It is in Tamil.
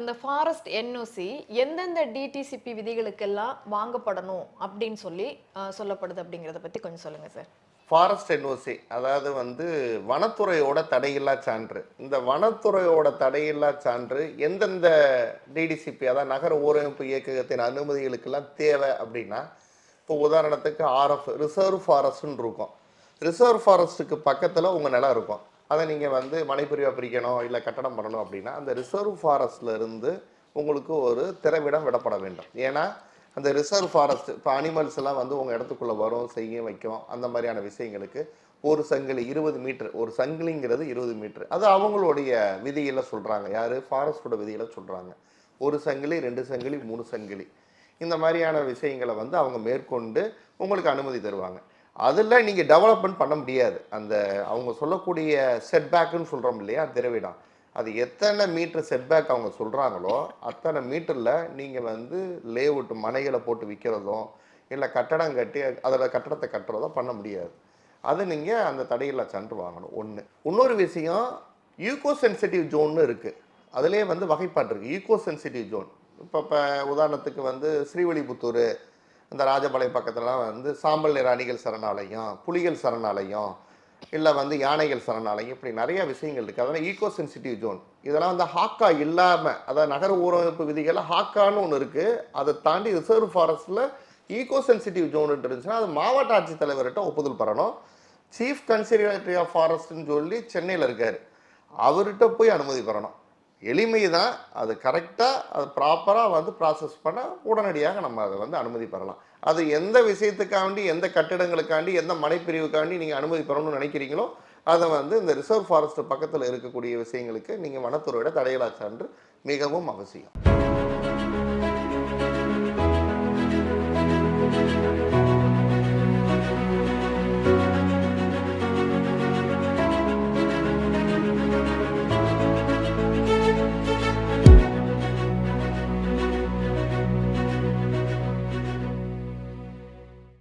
இந்த ஃபாரஸ்ட் என்ஓசி எந்தெந்த டிடிசிபி விதிகளுக்கெல்லாம் வாங்கப்படணும் அப்படின்னு சொல்லி சொல்லப்படுது அப்படிங்கிறத பற்றி கொஞ்சம் சொல்லுங்கள் சார் ஃபாரஸ்ட் என்ஓசி அதாவது வந்து வனத்துறையோட தடையில்லா சான்று. இந்த வனத்துறையோட தடையில்லா சான்று எந்தெந்த டிடிசிபி அதாவது நகர ஊரமைப்பு இயக்ககத்தின் அனுமதிகளுக்கெல்லாம் தேவை அப்படின்னா இப்போ உதாரணத்துக்கு ஆர்எஃப் ரிசர்வ் ஃபாரஸ்ட்னு இருக்கும். ரிசர்வ் ஃபாரஸ்ட்டுக்கு பக்கத்தில் உங்கள் நிலம் இருக்கும். அதை நீங்கள் வந்து மலைப்பிரிவாக பிரிக்கணும் இல்லை கட்டடம் பண்ணணும் அப்படின்னா அந்த ரிசர்வ் ஃபாரஸ்ட்லேருந்து உங்களுக்கு ஒரு திறவிடம் விடப்பட வேண்டும். ஏன்னா அந்த ரிசர்வ் ஃபாரஸ்ட் இப்போ அனிமல்ஸ் எல்லாம் வந்து உங்கள் இடத்துக்குள்ளே வரும் செய்யும் வைக்கும் அந்த மாதிரியான விஷயங்களுக்கு ஒரு சங்கிலி இருபது மீட்ரு ஒரு சங்கிலிங்கிறது இருபது மீட்ரு அது அவங்களுடைய விதியில் சொல்கிறாங்க யார்? ஃபாரஸ்டோட விதியில் சொல்கிறாங்க ஒரு சங்கிலி ரெண்டு சங்கிலி மூணு சங்கிலி. இந்த மாதிரியான விஷயங்களை வந்து அவங்க மேற்கொண்டு உங்களுக்கு அனுமதி தருவாங்க. அதில் நீங்கள் டெவலப்மெண்ட் பண்ண முடியாது. அந்த அவங்க சொல்லக்கூடிய செட்பேக்குன்னு சொல்கிறோம் இல்லையா திரவிடம். அது எத்தனை மீட்டர் செட்பேக் அவங்க சொல்கிறாங்களோ அத்தனை மீட்டரில் நீங்கள் வந்து லேவுட்டு மனைகளை போட்டு விற்கிறதும் இல்லை கட்டடம் கட்டி அதில் கட்டடத்தை கட்டுறதோ பண்ண முடியாது. அது நீங்கள் அந்த தடையில்லா சான்று வாங்கணும். ஒன்று இன்னொரு விஷயம் ஈகோ சென்சிட்டிவ் ஜோன்னு இருக்குது அதிலே வந்து வகைப்பாடு இருக்குது ஈகோ சென்சிட்டிவ் ஜோன் இப்போ இப்போ உதாரணத்துக்கு வந்து ஸ்ரீவெளிபுத்தூர் இந்த ராஜபாளையம் பக்கத்துலலாம் வந்து சாம்பல் நிற அணிகள் சரணாலயம் புலிகள் சரணாலயம் இல்லை வந்து யானைகள் சரணாலயம் இப்படி நிறைய விஷயங்கள் இருக்குது அதெல்லாம் ஈகோ சென்சிட்டிவ் ஜோன் இதெல்லாம் வந்து ஹாக்கா இல்லாமல் அதாவது நகர ஊரமைப்பு விதிகளில் ஹாக்கான்னு ஒன்று இருக்குது அதை தாண்டி ரிசர்வ் ஃபாரஸ்ட்டில் ஈகோ சென்சிட்டிவ் ஜோன் இருந்துச்சுன்னா அது மாவட்ட ஆட்சித்தலைவர்கிட்ட ஒப்புதல் பெறணும். சீஃப் கன்சர்வேட்டரி ஆஃப் ஃபாரஸ்ட்னு சொல்லி சென்னையில் இருக்கார். அவர்கிட்ட போய் அனுமதி பெறணும். எளிமை தான் அது கரெக்டாக அது ப்ராப்பராக வந்து ப்ராசஸ் பண்ண உடனடியாக நம்ம அதை வந்து அனுமதி பெறலாம். அது எந்த விஷயத்துக்காண்டி எந்த கட்டிடங்களுக்காண்டி எந்த மனைப்பிரிவுக்காண்டி நீங்கள் அனுமதி பெறணும்னு நினைக்கிறீங்களோ அதை வந்து இந்த ரிசர்வ் ஃபாரஸ்ட் பக்கத்தில் இருக்கக்கூடிய விஷயங்களுக்கு நீங்கள் வனத்துறையோட தடையலா சான்று மிகவும் அவசியம்.